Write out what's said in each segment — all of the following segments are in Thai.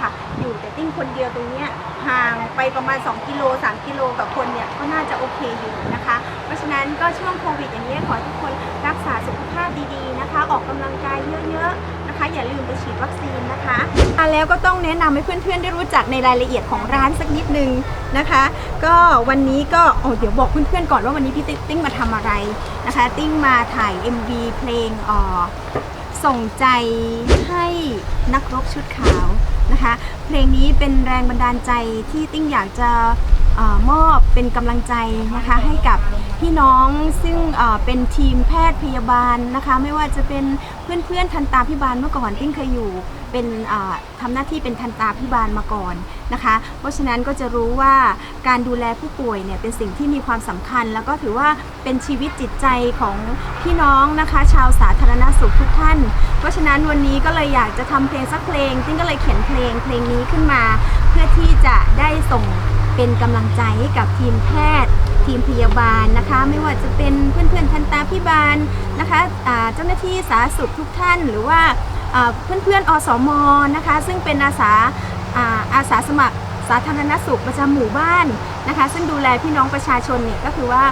ค่ะ อยู่แต่ติ้งคนเดียวตรงเนี้ยห่างไปประมาณ 2 กิโล 3 กิโลกับคนเนี่ยก็น่าจะโอเคอยู่นะคะ เพราะฉะนั้นก็ช่วงโควิดอย่างนี้ขอทุกคนรักษาสุขภาพดีๆนะคะ ออกกำลังกายเยอะๆนะคะ อย่าลืมไปฉีดวัคซีนนะคะอะแล้วก็ต้องแนะนำให้เพื่อนๆได้รู้จักในรายละเอียดของร้านสักนิดนึงนะคะ ก็วันนี้ก็โอ้เดี๋ยวบอกเพื่อนๆก่อนว่าวันนี้พี่ติ้งมาทำอะไรนะคะ ติ้งมาถ่าย MV เพลงอ่อส่งใจให้นักรบชุดขาว นะคะ เพลงนี้เป็นแรงบันดาลใจที่ติ้งอยากจะออมอบเป็นกำลังใจนะคะให้กับ พี่น้องซึ่งเป็นทีมแพทย์พยาบาลนะคะ ไม่ว่าจะเป็นเพื่อนๆทันตาพิบาลเมื่อก่อนติ้งเคยอยู่เป็นเอ่อทำหน้าที่เป็นทันตาพิบาลมาก่อนนะคะ เพราะฉะนั้นก็จะรู้ว่าการดูแลผู้ป่วยเนี่ยเป็นสิ่งที่มีความสำคัญ แล้วก็ถือว่าเป็นชีวิตจิตใจของพี่น้องนะคะ ชาวสาธารณสุขทุกท่าน เพราะฉะนั้นวันนี้ก็เลยอยากจะทำเพลงสักเพลงติ้งก็เลยเขียนเพลงเพลงนี้ขึ้นมา เพื่อที่จะได้ส่งเป็นกำลังใจให้กับทีมแพทย์ ทีมพยาบาลนะคะ ไม่ว่าจะเป็นเพื่อนๆทันตาพิบาลนะคะเจ้าหน้าที่สาธารณสุขทุกท่าน หรือว่าอ่าเพื่อนๆอสมนะคะ ซึ่งเป็นอาสาอาอาสาสมัครสาธารณสุขประจำหมู่บ้านนะคะ ซึ่งดูแลพี่น้องประชาชนเนี่ยก็คือว่า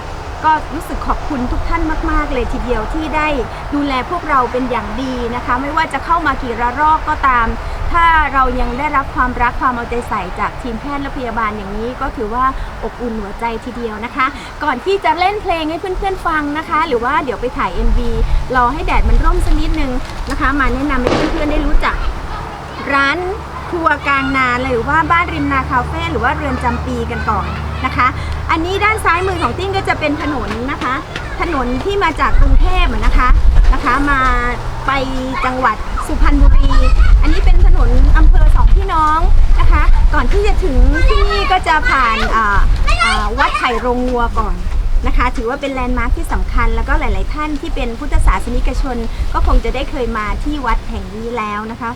ก็รู้สึกขอบคุณทุกท่านมาก ๆ เลยทีเดียวที่ได้ดูแลพวกเราเป็นอย่างดีนะคะ ไม่ว่าจะเข้ามากี่ระลอกก็ตาม ถ้าเรายังได้รับความรักความเอาใจใส่จากทีมแพทย์และพยาบาลอย่างนี้ ก็ถือว่าอบอุ่นหัวใจทีเดียวนะคะ ก่อนที่จะเล่นเพลงให้เพื่อนๆฟังนะคะ หรือว่าเดี๋ยวไปถ่าย MV รอให้แดดมันร่มสักนิดนึงนะคะ มาแนะนำให้เพื่อนๆได้รู้จักร้าน ครัวกลางนาหรือว่าบ้านริมนาคาเฟ่หรือว่าเรือนจำปีกันก่อนนะคะ อันนี้ด้านซ้ายมือของติ้งก็จะเป็นถนนนะคะ ถนนที่มาจากกรุงเทพนะคะนะคะ มาไปจังหวัดสุพรรณบุรี อันนี้เป็นถนนอำเภอสองพี่น้องนะคะ ก่อนที่จะถึงที่นี่ก็จะผ่านวัดไผ่โรงงัวก่อนนะคะ ถือว่าเป็นแลนด์มาร์คที่สำคัญ แล้วก็หลาย ๆ ท่านที่เป็นพุทธศาสนิกชน ก็คงจะได้เคยมาที่วัดแห่งนี้แล้วนะคะ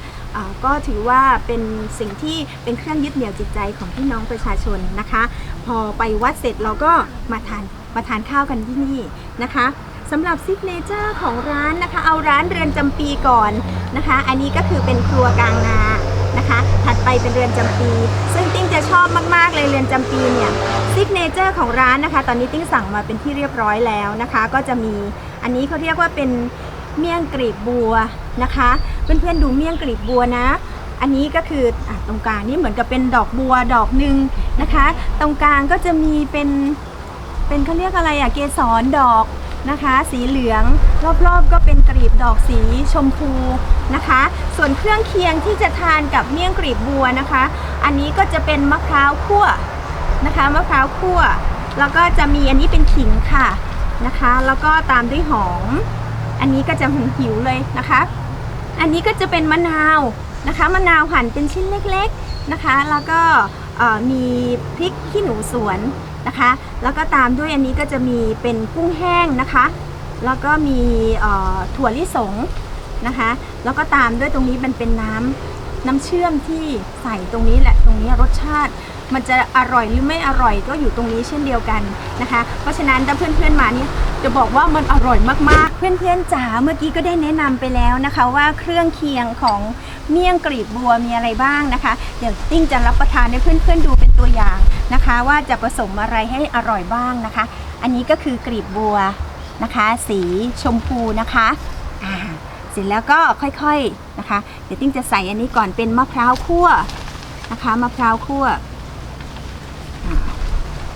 ก็ถือว่าเป็นสิ่งที่เป็นเครื่องยึดเหนี่ยวจิตใจของพี่น้องประชาชนนะคะ พอไปวัดเสร็จเราก็มาทานมาทานข้าวกันที่นี่นะคะสำหรับซิกเนเจอร์ของร้านนะคะ เอาร้านเรือนจำปีก่อนนะคะ อันนี้ก็คือเป็นครัวกลางนานะคะ ถัดไปเป็นเรือนจำปี ซึ่งติ้งจะชอบมาก ๆ เลยเรือนจำปีเนี่ยซิกเนเจอร์ของร้านนะคะ ตอนนี้ติ้งสั่งมาเป็นที่เรียบร้อยแล้วนะคะ ก็จะมีอันนี้เขาเรียกว่าเป็นเมี่ยงกรีบบัวนะคะ เพื่อนๆดูเมี่ยงกรีบบัวนะ อันนี้ก็คืออตรงกลางนี่เหมือนกับเป็นดอกบัวดอกหนึ่งนะคะ ตรงกลางก็จะมีเป็นเป็นเขาเรียกอะไรอะเกสรดอกนะคะ สีเหลืองรอบๆ ก็เป็นกรีบดอกสีชมพูนะคะ ส่วนเครื่องเคียงที่จะทานกับเมี่ยงกรีบบัวนะคะ อันนี้ก็จะเป็นมะพร้าวคั่วนะคะมะพร้าวคั่ว แล้วก็จะมีอันนี้เป็นขิงค่ะนะคะ แล้วก็ตามด้วยหอม อันนี้ก็จะหิวเลยนะคะ อันนี้ก็จะเป็นมะนาวนะคะ มะนาวหั่นเป็นชิ้นเล็กๆนะคะ แล้วก็มีพริกขี้หนูสวนนะคะ แล้วก็ตามด้วยอันนี้ก็จะมีเป็นกุ้งแห้งนะคะ แล้วก็มีถั่วลิสงนะคะ แล้วก็ตามด้วยตรงนี้มันเป็นน้ำน้ำเชื่อมที่ใส่ตรงนี้แหละ ตรงนี้รสชาติ มันจะอร่อยหรือไม่อร่อยก็อยู่ตรงนี้เช่นเดียวกันนะคะ เพราะฉะนั้นถ้าเพื่อนๆมาเนี่ยจะบอกว่ามันอร่อยมากๆ เพื่อนๆจ๋าเมื่อกี้ก็ได้แนะนำไปแล้วนะคะ ว่าเครื่องเคียงของเมี่ยงกรีบบัวมีอะไรบ้างนะคะ เดี๋ยวติ้งจะรับประทานให้เพื่อนๆดูเป็นตัวอย่างนะคะ ว่าจะผสมอะไรให้อร่อยบ้างนะคะ อันนี้ก็คือกรีบบัวนะคะ สีชมพูนะคะอ่าเสร็จแล้วก็ค่อยๆนะคะ เดี๋ยวติ้งจะใส่อันนี้ก่อนเป็นมะพร้าวคั่วนะคะมะพร้าวคั่ว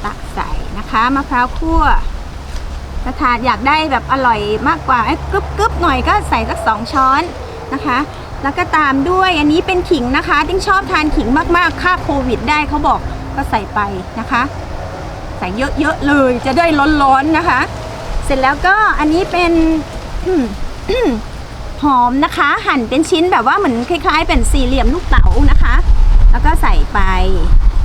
ตักใส่นะคะมะพร้าวคั่วถ้าทานอยากได้แบบอร่อยมากกว่าไอ้กรึบกรึบหน่อยก็ใส่สักสองช้อนนะคะ แล้วก็ตามด้วยอันนี้เป็นขิงนะคะติ้งชอบทานขิงมากๆค่าโควิดได้เขาบอกก็ใส่ไปนะคะ ใส่เยอะๆเลยจะได้ร้อนๆนะคะ เสร็จแล้วก็อันนี้เป็นหอมนะคะ หั่นเป็นชิ้นแบบว่าเหมือนคล้าย ๆ เป็นสี่เหลี่ยมลูกเต๋านะคะ แล้วก็ใส่ไป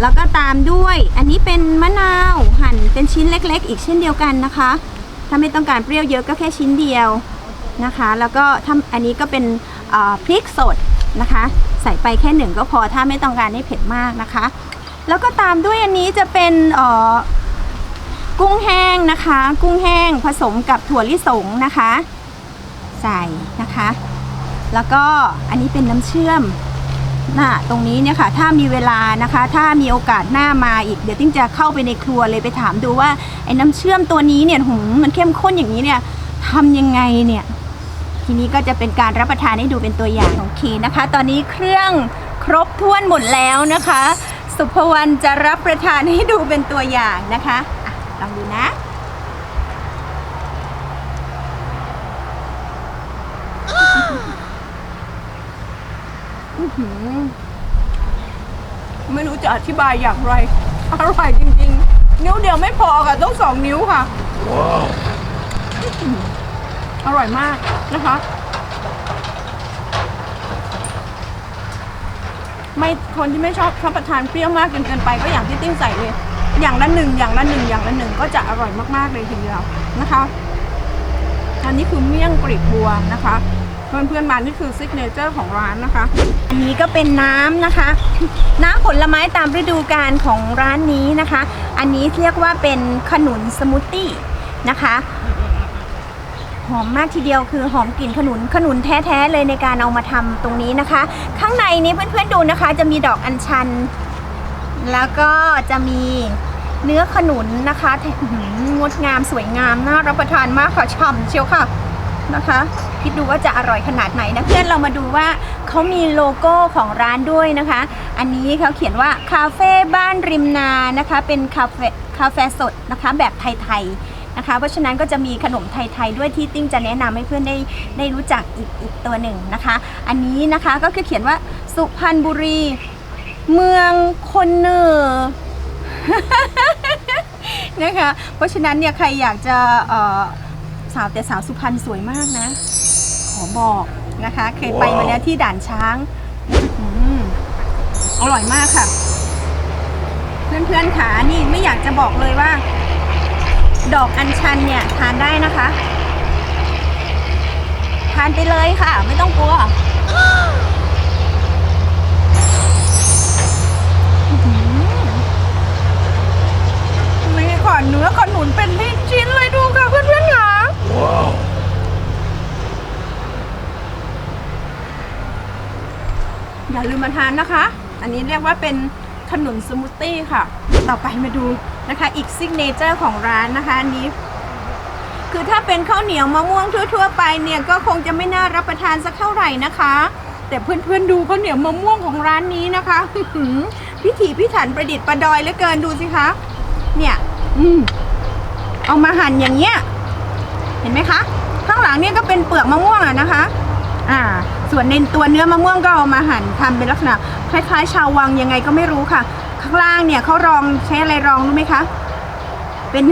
แล้วก็ตามด้วย อันนี้เป็นมะนาวหั่นเป็นชิ้นเล็กๆ อีกเช่นเดียวกันนะคะ ถ้าไม่ต้องการเปรี้ยวเยอะก็แค่ชิ้นเดียวนะคะ แล้วก็ถ้าอันนี้ก็เป็นพริกสดนะคะ ใส่ไปแค่หนึ่งก็พอถ้าไม่ต้องการให้เผ็ดมากนะคะ แล้วก็ตามด้วยอันนี้จะเป็นกุ้งแห้งนะคะ กุ้งแห้งผสมกับถั่วลิสงนะคะ ใส่นะคะ แล้วก็อันนี้เป็นน้ำเชื่อม นะตรงนี้เนี่ยค่ะ ถ้ามีเวลานะคะ ถ้ามีโอกาสหน้ามาอีก เดี๋ยวติ้งจะเข้าไปในครัวเลยไปถามดูว่าไอ้น้ำเชื่อมตัวนี้เนี่ยหืมมันเข้มข้นอย่างนี้เนี่ยทำยังไงเนี่ย ทีนี้ก็จะเป็นการรับประทานให้ดูเป็นตัวอย่างโอเคนะคะ ตอนนี้เครื่องครบถ้วนหมดแล้วนะคะ สุภวรรณจะรับประทานให้ดูเป็นตัวอย่างนะคะอะลองดูนะ อื้อหือ ไม่รู้จะอธิบายอย่างไร อร่อยจริงๆ นิ้วเดียวไม่พอค่ะ ต้องสองนิ้วค่ะ อร่อยมากนะคะ ไม่คนที่ไม่ชอบชอบประทานเปรี้ยวมากจนเกินไปก็อย่างที่ติ้งใส่เลย อย่างละหนึ่งอย่างละหนึ่งอย่างละหนึ่งก็จะอร่อยมากๆเลยทีเดียวนะคะอันนี้คือเมี่ยงกลีบบัวนะคะ เพื่อนๆมานี่คือซิกเนเจอร์ของร้านนะคะ อันนี้ก็เป็นน้ำนะคะ น้ำผลไม้ตามฤดูกาลของร้านนี้นะคะ อันนี้เรียกว่าเป็นขนุนสมูทตี้นะคะ หอมมากทีเดียวคือหอมกลิ่นขนุนขนุนแท้ๆเลยในการเอามาทำตรงนี้นะคะ ข้างในนี้เพื่อนๆดูนะคะ จะมีดอกอัญชัน แล้วก็จะมีเนื้อขนุนนะคะอื้อหืองดงามสวยงามน่ารับประทานมากค่ะฉ่ำเชียวค่ะ นะคะ คิดดูว่าจะอร่อยขนาดไหนนะเพื่อนเรามาดูว่าเขามีโลโก้ของร้านด้วยนะคะ อันนี้เขาเขียนว่าคาเฟ่บ้านริมนานะคะ เป็นคาเฟ่คาเฟ่สดนะคะแบบไทยๆนะคะ เพราะฉะนั้นก็จะมีขนมไทยๆด้วยที่ติ้งจะแนะนำให้เพื่อนได้ได้รู้จักอีกอีกตัวหนึ่งนะคะ อันนี้นะคะก็คือเขียนว่าสุพรรณบุรี เมืองคนเนือนะคะ เพราะฉะนั้นเนี่ยใครอยากจะ สาวแต่สาวสุพรรณสวยมากนะ ขอบอกนะคะ เคยไปมาแล้วที่ด่านช้างอร่อยมากค่ะ เพื่อนๆขานี่ไม่อยากจะบอกเลยว่า ดอกอัญชันเนี่ยทานได้นะคะ ทานไปเลยค่ะ ไม่ต้องกลัวนี่ค่ะเนื้อขนุนเป็นชิ้นเลยดูค่ะเพื่อนๆค่ะ อย่าลืมมาทานนะคะ อันนี้เรียกว่าเป็นขนุนสมูทตี้ค่ะ ต่อไปมาดูนะคะ อีกซิกเนเจอร์ของร้านนะคะอันนี้ คือถ้าเป็นข้าวเหนียวมะม่วงทั่ว ๆ ไปเนี่ยก็คงจะไม่น่ารับประทานสักเท่าไหร่นะคะ แต่เพื่อนๆดูข้าวเหนียวมะม่วงของร้านนี้นะคะพิถีพิถันประดิษฐ์ประดอยเหลือเกินดูสิคะ เนี่ย อืมเอามาหั่นอย่างเงี้ย เห็นไหมคะ ข้างหลังเนี่ยก็เป็นเปลือกมะม่วงอะนะคะ อ่า ส่วนในตัวเนื้อมะม่วงก็เอามาหั่นทำเป็นลักษณะคล้าย ๆ ชาววังยังไงก็ไม่รู้ค่ะ ข้างล่างเนี่ยเขารองใช้อะไรรองรู้ไหมคะ เป็น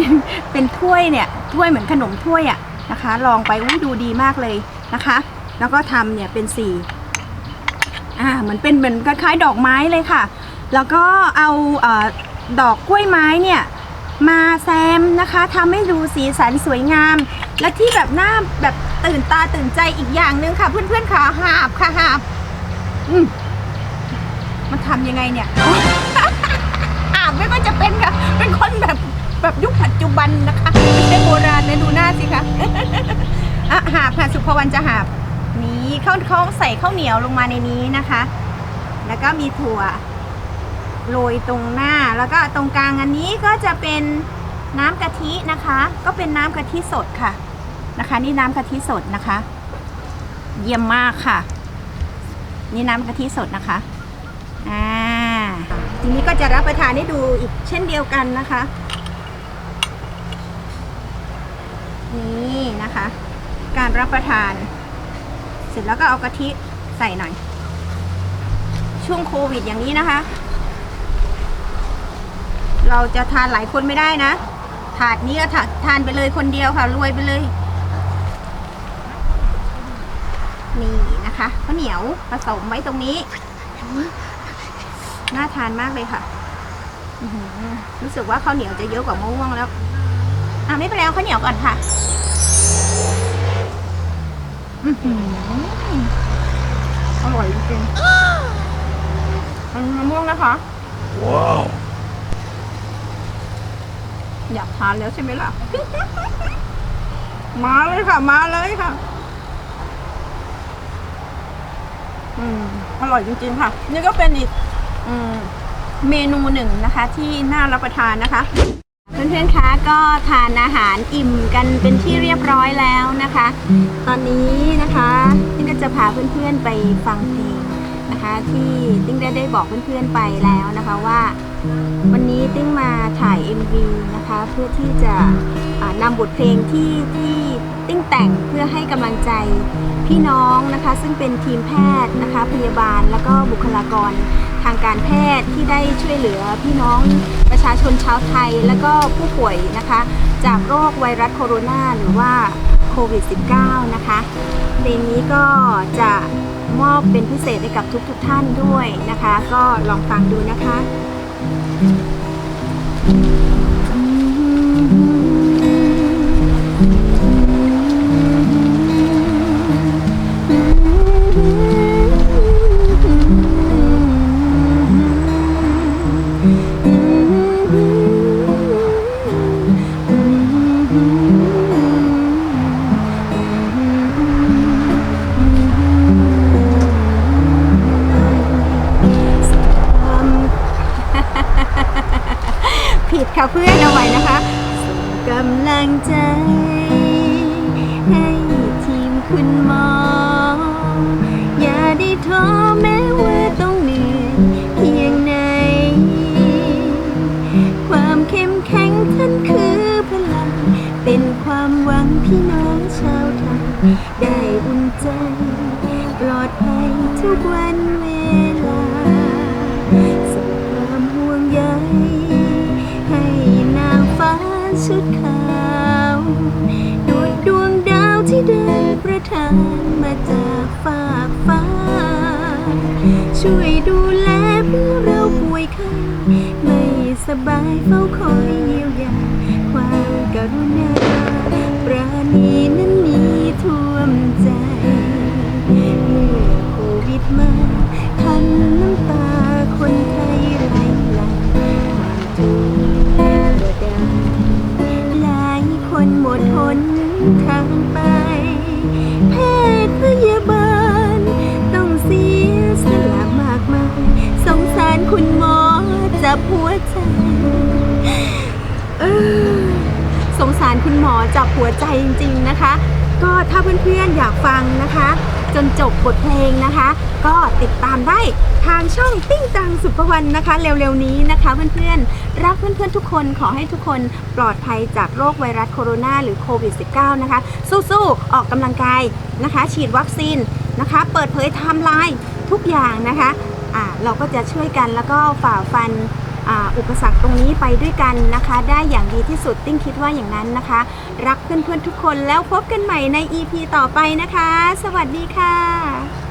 เป็นถ้วยเนี่ยถ้วยเหมือนขนมถ้วยอะนะคะ ลองไปอุ้ยดูดีมากเลยนะคะ แล้วก็ทำเนี่ยเป็นสีอ่าเหมือนเป็นเหมือนคล้ายๆดอกไม้เลยค่ะ แล้วก็เอาเออดอกกล้วยไม้เนี่ยมาแซมนะคะทำให้ดูสีสันสวยงาม และที่แบบหน้าแบบตื่นตาตื่นใจอีกอย่างหนึ่งค่ะเพื่อนๆค่ะหาบค่ะหาบอืมมันทำยังไงเนี่ยหาบไม่ก็จะเป็นค่ะ เป็นคนแบบแบบยุคปัจจุบันนะคะไม่ใช่โบราณนะดูหน้าสิคะอะหาบค่ะสุภวรรณจะหาบนี้เขาเขาใส่ข้าวเหนียวลงมาในนี้นะคะ แล้วก็มีถั่วโรยตรงหน้า แล้วก็ตรงกลางอันนี้ก็จะเป็นน้ำกะ ทินะคะ ก็เป็นน้ำกะทิสดค่ะนะคะ นี่น้ำกะทิสดนะคะ เยี่ยมมากค่ะ นี่น้ำกะทิสดนะคะอ่าทีนี้ก็จะรับประทานให้ดูอีกเช่นเดียวกันนะคะนี่นะคะ การรับประทาน เสร็จแล้วก็เอากะทิใส่หน่อย ช่วงโควิดอย่างนี้นะคะ เราจะทานหลายคนไม่ได้นะ ถาดนี้ก็ทาทานไปเลยคนเดียวค่ะรวยไปเลย นี่นะคะข้าวเหนียวผสมไว้ตรงนี้ น่าทานมากเลยค่ะอื้อหือรู้สึกว่าข้าวเหนียวจะเยอะกว่ามะม่วงแล้ว อะไม่เป็นไรเอาข้าวเหนียวก่อนค่ะอื้อร่อยจริงๆมันมะม่วงนะคะ ว้าว อยากทานแล้วใช่ไหมล่ะ มาเลยค่ะ มาเลยค่ะ อืมอร่อยจริงๆค่ะ นี่ก็เป็นอีก อืม เมนูหนึ่งนะคะ ที่น่ารับประทานนะคะเพื่อนๆ คะก็ทานอาหารอิ่มกันเป็นที่เรียบร้อยแล้วนะคะ ตอนนี้นะคะติ้งก็จะพาเพื่อนๆไปฟังเพลง นะคะที่ติ้งได้ได้บอกเพื่อนๆไปแล้วนะคะว่า วันนี้ติ้งมาถ่าย MV นะคะเพื่อที่จะอ่านำบทเพลงที่ที่ติ้งแต่งเพื่อให้กำลังใจพี่น้องนะคะ ซึ่งเป็นทีมแพทย์นะคะพยาบาลแล้วก็บุคลากรทางการแพทย์ที่ได้ช่วยเหลือพี่น้องประชาชนชาวไทย แล้วก็ผู้ป่วยนะคะ จากโรคไวรัสโคโรนาหรือว่าโควิด -19 นะคะเพลงนี้ก็จะ มอบเป็นพิเศษให้กับทุกๆทท่านด้วยนะคะ ก็ลองฟังดูนะคะ ช่วยดูแลเพื่อเราป่วยไข้ไม่สบายเฝ้าคอยเยียวยาความกรุณาปราณีนั้นมีท่วมใจเมื่อโควิดมาทันน้ำตาคนไทยไหลหลังความทุกข์กระดานหลายคนหมดหนทางไป บหัวใจเออสงสารคุณหมอจับหัวใจจริง ๆนะคะ ก็ถ้าเพื่อนๆอยากฟังนะคะ จนจบบทเพลงนะคะ ก็ติดตามได้ทางช่องติ้งตังสุภวรรณนะคะ เร็วๆนี้นะคะเพื่อนๆรักเพื่อนๆทุกคนขอให้ทุกคนปลอดภัยจากโรคไวรัสโคโรนาหรือโควิด -19 นะคะ สู้ๆ ออกกำลังกายนะคะ ฉีดวัคซีนนะคะ เปิดเผยไทม์ไลน์ทุกอย่างนะคะอ่าเราก็จะช่วยกันแล้วก็ฝ่าฟัน อุปสรรคตรงนี้ไปด้วยกันนะคะ ได้อย่างดีที่สุดติ้งคิดว่าอย่างนั้นนะคะ รักเพื่อนๆทุกคนแล้วพบกันใหม่ใน EP ต่อไปนะคะ สวัสดีค่ะ